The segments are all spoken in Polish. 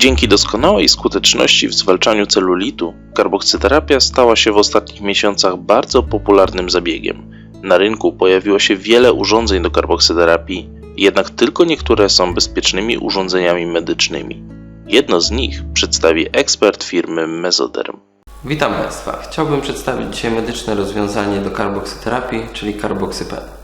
Dzięki doskonałej skuteczności w zwalczaniu celulitu, karboksyterapia stała się w ostatnich miesiącach bardzo popularnym zabiegiem. Na rynku pojawiło się wiele urządzeń do karboksyterapii, jednak tylko niektóre są bezpiecznymi urządzeniami medycznymi. Jedno z nich przedstawi ekspert firmy Mesoderm. Witam Państwa. Chciałbym przedstawić dzisiaj medyczne rozwiązanie do karboksyterapii, czyli karboksypen.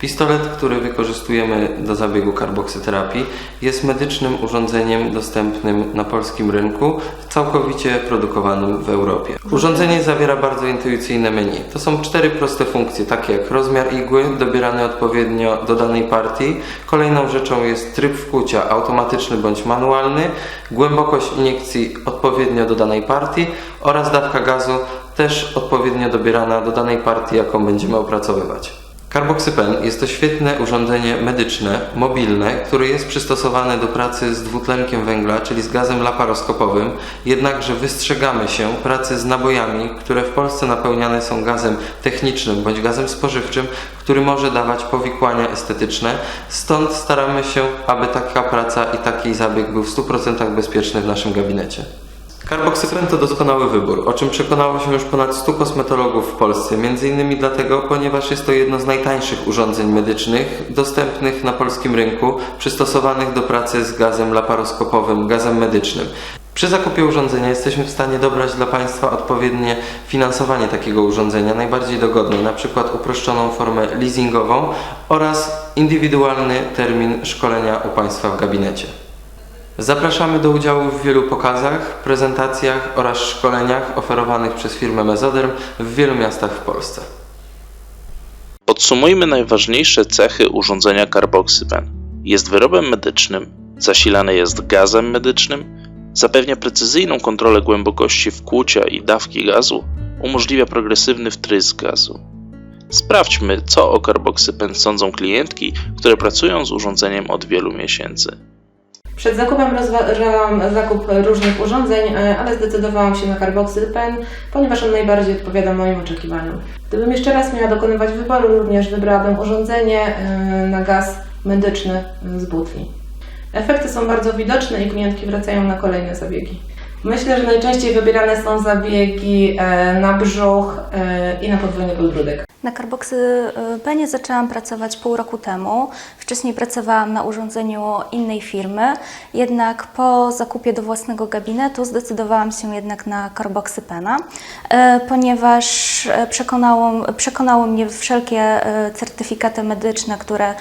Pistolet, który wykorzystujemy do zabiegu karboksyterapii, jest medycznym urządzeniem dostępnym na polskim rynku, całkowicie produkowanym w Europie. Urządzenie zawiera bardzo intuicyjne menu. To są cztery proste funkcje, takie jak rozmiar igły, dobierany odpowiednio do danej partii. Kolejną rzeczą jest tryb wkłucia, automatyczny bądź manualny, głębokość iniekcji odpowiednio do danej partii oraz dawka gazu też odpowiednio dobierana do danej partii, jaką będziemy opracowywać. Carboxypen jest to świetne urządzenie medyczne, mobilne, które jest przystosowane do pracy z dwutlenkiem węgla, czyli z gazem laparoskopowym, jednakże wystrzegamy się pracy z nabojami, które w Polsce napełniane są gazem technicznym bądź gazem spożywczym, który może dawać powikłania estetyczne. Stąd staramy się, aby taka praca i taki zabieg był w 100% bezpieczny w naszym gabinecie. Karboksypen to doskonały wybór, o czym przekonało się już ponad 100 kosmetologów w Polsce, m.in. dlatego, ponieważ jest to jedno z najtańszych urządzeń medycznych dostępnych na polskim rynku, przystosowanych do pracy z gazem laparoskopowym, gazem medycznym. Przy zakupie urządzenia jesteśmy w stanie dobrać dla Państwa odpowiednie finansowanie takiego urządzenia, najbardziej dogodne, np. uproszczoną formę leasingową oraz indywidualny termin szkolenia u Państwa w gabinecie. Zapraszamy do udziału w wielu pokazach, prezentacjach oraz szkoleniach oferowanych przez firmę Mesoderm w wielu miastach w Polsce. Podsumujmy najważniejsze cechy urządzenia Carboxypen. Jest wyrobem medycznym, zasilany jest gazem medycznym, zapewnia precyzyjną kontrolę głębokości wkłucia i dawki gazu, umożliwia progresywny wtrysk gazu. Sprawdźmy, co o Carboxypen sądzą klientki, które pracują z urządzeniem od wielu miesięcy. Przed zakupem rozważałam zakup różnych urządzeń, e, ale zdecydowałam się na Carboxypen, ponieważ on najbardziej odpowiada moim oczekiwaniom. Gdybym jeszcze raz miała dokonywać wyboru, również wybrałabym urządzenie e, na gaz medyczny z butli. Efekty są bardzo widoczne i klientki wracają na kolejne zabiegi. Myślę, że najczęściej wybierane są zabiegi e, na brzuch i na podwójny podbródek. Na karboksypenie zaczęłam pracować pół roku temu. Wcześniej pracowałam na urządzeniu innej firmy, jednak po zakupie do własnego gabinetu zdecydowałam się jednak na karboksypena, e, ponieważ e, przekonało, przekonało mnie wszelkie e, certyfikaty medyczne, które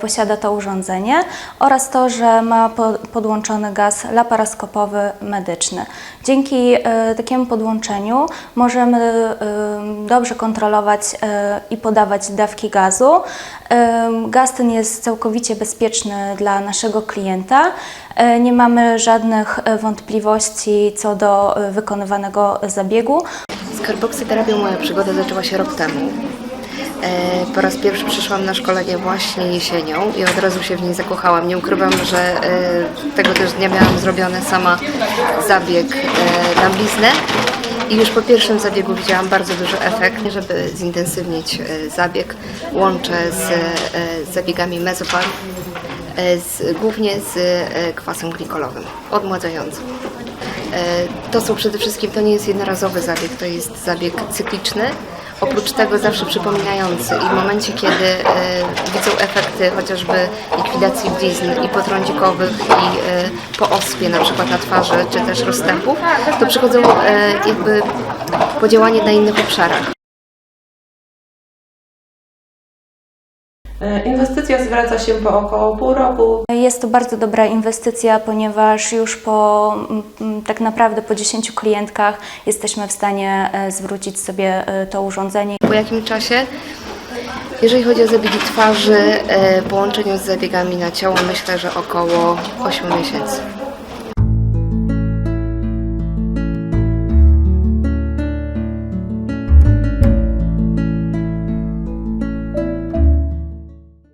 posiada to urządzenie oraz to, że ma po- podłączony gaz laparoskopowy medyczny. Dzięki takiemu podłączeniu możemy dobrze kontrolować i podawać dawki gazu. Gaz ten jest całkowicie bezpieczny dla naszego klienta. E, Nie mamy żadnych e, wątpliwości co do e, wykonywanego zabiegu. Z karboksyterapią moja przygoda zaczęła się rok temu. Po raz pierwszy przyszłam na szkolenie właśnie jesienią i od razu się w niej zakochałam. Nie ukrywam, że tego też dnia miałam zrobiony sama zabieg na bliznę i już po pierwszym zabiegu widziałam bardzo duży efekt. Żeby zintensywnić e, zabieg, łączę z e, zabiegami mezopar, e, z, głównie z kwasem glikolowym, odmładzającym. To są przede wszystkim, to nie jest jednorazowy zabieg, to jest zabieg cykliczny. Oprócz tego zawsze przypominający i w momencie, kiedy e, widzą efekty chociażby likwidacji blizn i potrądzikowych i e, po ospie na przykład na twarzy, czy też rozstępów, to przychodzą e, jakby podziałanie na innych obszarach. Inwestycja zwraca się po około pół roku. Jest to bardzo dobra inwestycja, ponieważ już po mm, mm, tak naprawdę po 10 klientkach jesteśmy w stanie e, zwrócić sobie e, to urządzenie. Po jakim czasie? Jeżeli chodzi o zabiegi twarzy, e, w połączeniu z zabiegami na ciało, myślę, że około 8 miesięcy.